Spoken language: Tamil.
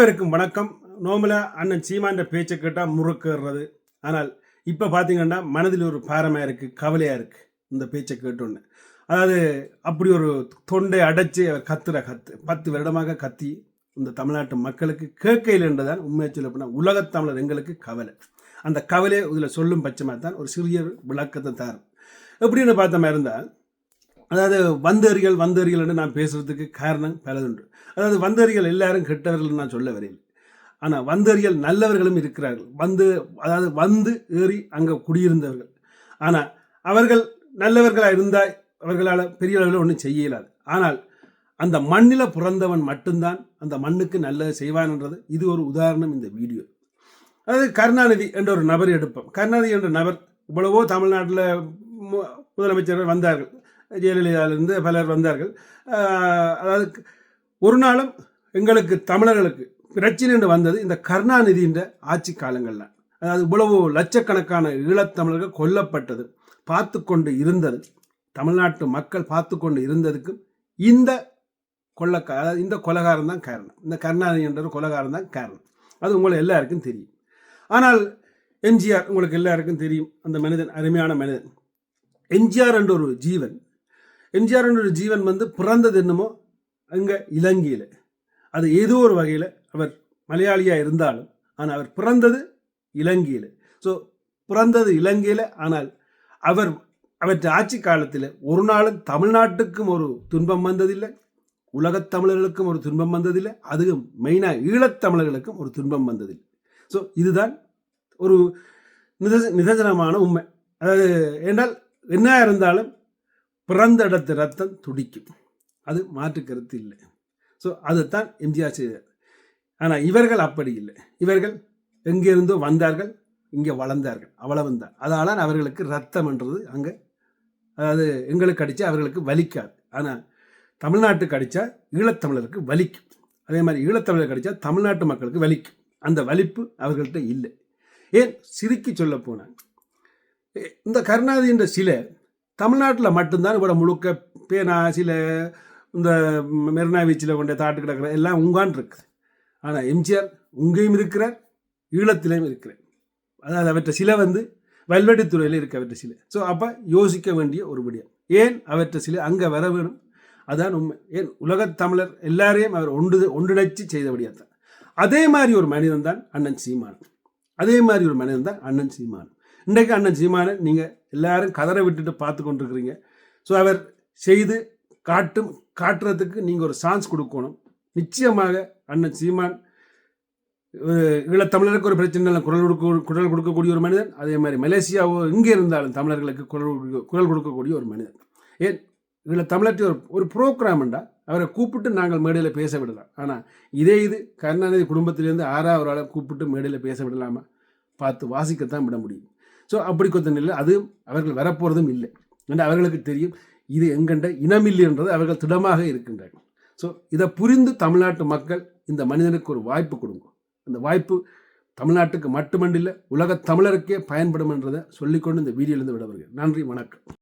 அனைவருக்கும் வணக்கம். நோமலா அண்ணன் சீமான்ற பேச்சை கேட்டால் முறுக்குறது ஆனால் இப்போ பார்த்தீங்கன்னா மனதில் ஒரு பாரமாக இருக்குது கவலையாக இருக்குது இந்த பேச்சை கேட்டோன்னு. அதாவது அப்படி ஒரு தொண்டை அடைச்சி அவர் கத்துற கத்து பத்து வருடமாக கத்தி இந்த தமிழ்நாட்டு மக்களுக்கு கேட்கையில் என்றுதான் உண்மையை சொல்ல போனால் உலகத் தமிழர் எங்களுக்கு கவலை. அந்த கவலையை இதில் சொல்லும் பட்சமாக தான் ஒரு சிறிய விளக்கத்தை தரும். எப்படின்னு பார்த்த மாதிரி இருந்தால் அதாவது வந்தறிகள் வந்தறிகள் நான் பேசுகிறதுக்கு காரணம் பலதுண்டு அதாவது வந்தறிகள் எல்லாரும் கெட்டவர்கள் நான் சொல்ல வரேன். ஆனால் வந்தறிகள் நல்லவர்களும் இருக்கிறார்கள். வந்து அதாவது வந்து ஏறி அங்கே குடியிருந்தவர்கள். ஆனால் அவர்கள் நல்லவர்களாக இருந்தால் அவர்களால் பெரிய அளவில் ஒன்றும் செய்ய இயலாது ஆனால் அந்த மண்ணில் பிறந்தவன் மட்டும்தான் அந்த மண்ணுக்கு நல்லது செய்வான்ன்றது இது ஒரு உதாரணம் இந்த வீடியோ. அதாவது கருணாநிதி என்ற ஒரு நபர் எடுப்போம். கருணாநிதி என்ற நபர் இவ்வளவோ தமிழ்நாட்டில் மு- முதலமைச்சர்கள் வந்தார்கள். ஜெயலலிதாவிலிருந்து பலர் வந்தார்கள். அதாவது ஒரு நாளும் எங்களுக்கு தமிழர்களுக்கு பிரச்சனை என்று வந்தது இந்த கருணாநிதின்ற ஆட்சி காலங்களில். அதாவது இவ்வளவு லட்சக்கணக்கான ஈழத்தமிழர்கள் கொல்லப்பட்டது பார்த்து கொண்டு இருந்தது தமிழ்நாட்டு மக்கள் பார்த்து கொண்டு இருந்ததுக்கு இந்த கொள்ளக்கா அதாவது இந்த கொலகாரம் தான் காரணம். இந்த கருணாநிதி என்ற ஒரு கொலகாரம் தான் காரணம். அது உங்களை எல்லாருக்கும் தெரியும். ஆனால் எம்ஜிஆர் உங்களுக்கு எல்லாருக்கும் தெரியும் அந்த மனிதன் அருமையான மனிதன். எம்ஜிஆர் என்ற ஒரு ஜீவன் எம்ஜிஆர் ஜீவன் வந்து பிறந்தது என்னமோ அங்கே இலங்கையில். அது ஏதோ ஒரு வகையில் அவர் மலையாளியாக இருந்தாலும் ஆனால் அவர் பிறந்தது இலங்கையில். ஸோ பிறந்தது இலங்கையில் ஆனால் அவர் அவற்றை ஆட்சி காலத்தில் ஒரு நாளும் தமிழ்நாட்டுக்கும் ஒரு துன்பம் வந்ததில்லை உலகத் தமிழர்களுக்கும் ஒரு துன்பம் வந்ததில்லை அதுவும் மெயினாக ஈழத்தமிழர்களுக்கும் ஒரு துன்பம் வந்ததில்லை. ஸோ இதுதான் ஒரு நிதர்ச நிதர்சனமான உண்மை. அதாவது என்றால் என்ன இருந்தாலும் பிறந்த இடத்து ரத்தம் துடிக்கும். அது மாற்று கருத்து இல்லை. ஸோ அதைத்தான் எம்ஜிஆர் செய்தார். ஆனால் இவர்கள் அப்படி இல்லை. இவர்கள் எங்கிருந்தோ வந்தார்கள் இங்கே வளர்ந்தார்கள். அவ்வளவுதான். அதனால் அவர்களுக்கு ரத்தம்ன்றது அங்கே அதாவது எங்களுக்கு அடித்தா அவர்களுக்கு வலிக்காது. ஆனால் தமிழ்நாட்டுக்கு அடித்தா ஈழத்தமிழருக்கு வலிக்கும். அதே மாதிரி ஈழத்தமிழருக்கு அடித்தா தமிழ்நாட்டு மக்களுக்கு வலிக்கும். அந்த வலிப்பு அவர்கள்ட்ட இல்லை. ஏன்? சிரிக்கி சொல்ல போனாங்க இந்த கருணாநிதி என்ற சிலை தமிழ்நாட்டில் மட்டும்தான் இவ்வளோ முழுக்க பேனா சில இந்த மெரினா பீச்சில் கொண்ட தாட்டு கிடக்கிற எல்லாம் உங்கான் இருக்குது. ஆனால் எம்ஜிஆர் உங்கேயும் இருக்கிறார் ஈழத்திலையும் இருக்கிறார். அதாவது அவற்றை சிலை வந்து வல்வெட்டித்துறையில் இருக்க அவற்றை சிலை. ஸோ அப்போ யோசிக்க வேண்டிய ஒரு விடயம். ஏன் அவற்றை சிலை அங்கே வர வேணும்? அதான் உண்மை. ஏன் உலகத் தமிழர் எல்லாரையும் அவர் ஒன்று ஒன்றிணைச்சு செய்தபடியாக தான் அதே மாதிரி ஒரு மனிதன் தான் அண்ணன் சீமான். அதே மாதிரி ஒரு மனிதன் தான் அண்ணன் சீமான். இன்றைக்கு அண்ணன் சீமானை நீங்கள் எல்லாரும் கதற விட்டுட்டு பார்த்து கொண்டிருக்கிறீங்க. ஸோ அவர் செய்து காட்டும் காட்டுறதுக்கு நீங்கள் ஒரு சான்ஸ் கொடுக்கணும். நிச்சயமாக அண்ணன் சீமான் அஹ், ஈழத்தமிழருக்கு ஒரு பிரச்சனை இல்லை குரல் கொடுக்க குரல் கொடுக்கக்கூடிய ஒரு மனிதன். அதே மாதிரி மலேசியாவோ இங்கே இருந்தாலும் தமிழர்களுக்கு குரல் கொடுக்க- குரல் கொடுக்கக்கூடிய ஒரு மனிதன். ஏன்? இதில் தமிழர்கிட்ட ஒரு ஒரு ப்ரோக்ராம்ண்டா அவரை கூப்பிட்டு நாங்கள் மேடையில் பேச விடலாம். ஆனால் இதே இது கருணாநிதி குடும்பத்திலேருந்து ஆறாவது ஆளை கூப்பிட்டு மேடையில் பேச விடலாமா? பார்த்து வாசிக்கத்தான் விட முடியும். ஸோ அப்படி கொத்த இல்லை. அது அவர்கள் வரப்போகிறதும் இல்லை. என்று அவர்களுக்கு தெரியும் இது எங்கண்ட இனமில்லைன்றது அவர்கள் திடமாக இருக்கின்றார்கள். ஸோ இதை புரிந்து தமிழ்நாட்டு மக்கள் இந்த மனிதனுக்கு ஒரு வாய்ப்பு கொடுங்க. அந்த வாய்ப்பு தமிழ்நாட்டுக்கு மட்டுமண்டில்லை உலகத் தமிழருக்கே பயன்படும் என்றதை சொல்லிக்கொண்டு இந்த வீடியோலேருந்து விட வருகிறேன் நன்றி வணக்கம்.